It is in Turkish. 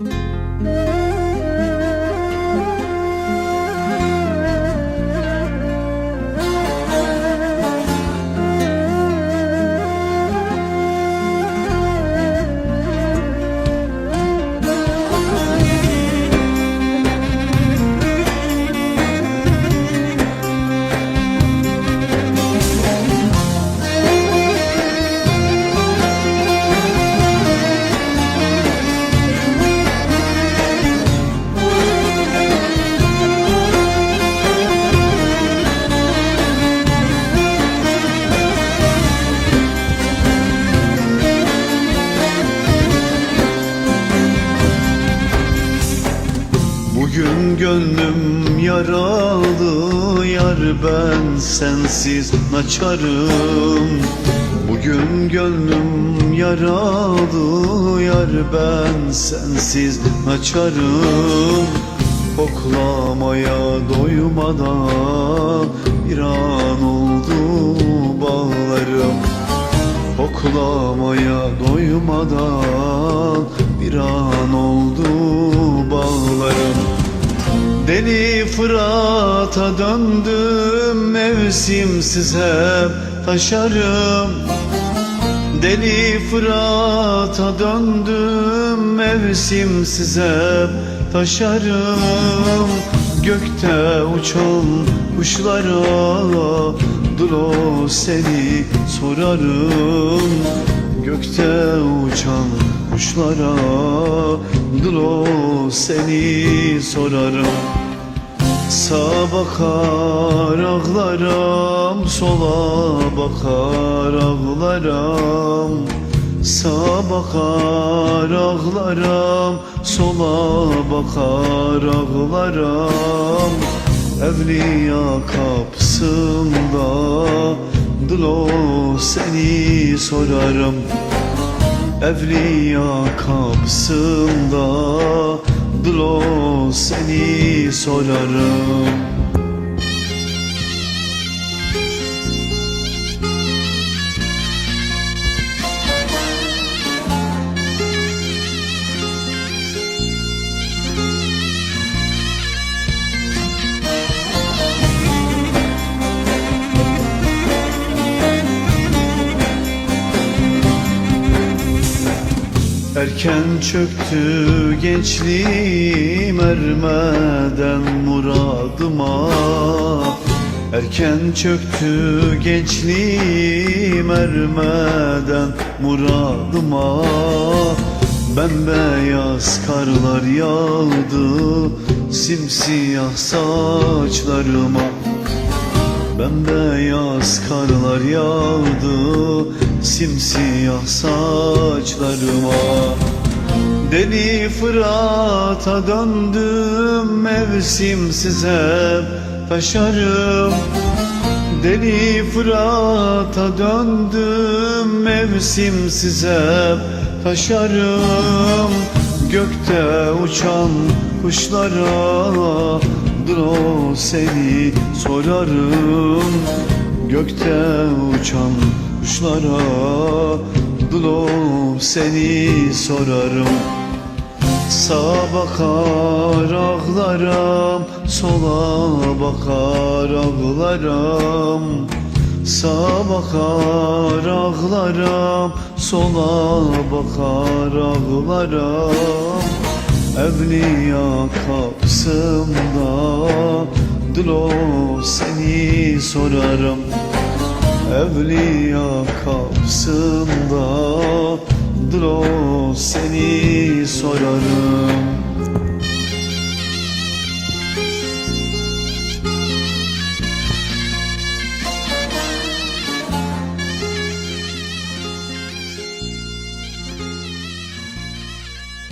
Bugün gönlüm yaralı yar ben sensiz naçarım. Bugün gönlüm yaralı yar ben sensiz naçarım. Koklamaya doymadan bir an oldu bağlarım. Koklamaya doymadan bir an oldu Deli Fırat'a döndüm mevsimsiz hep taşarım. Deli Fırat'a döndüm mevsimsiz hep taşarım. Gökte uçan kuşlara Dulo seni sorarım. Gökte uçan kuşlara Dulo seni sorarım. Sağa bakar ağlarım Sola bakar ağlarım. Sağa bakar ağlarım Sola bakar ağlarım. Evliya kapsında Dılo seni sorarım Evliya kapsında Dılo seni sorarım Erken çöktü gençliğim ermeden muradıma. Erken çöktü gençliğim ermeden muradıma. Bembeyaz karlar yağdı simsiyah saçlarıma. Bembeyaz karlar yağdı simsiyah saçlarıma. Deli Fırat'a döndüm mevsimsiz hep taşarım. Deli Fırat'a döndüm mevsimsiz hep taşarım. Gökte uçan kuşlara Dro seni sorarım. Gökte uçan kuşlara Dlo seni sorarım. Sağa bakar ağlarım Sola bakar ağlarım. Sağa bakar ağlarım Sola bakar ağlarım. Evliya kapsımda Dılo seni sorarım Evliya kapsımda Dılo seni sorarım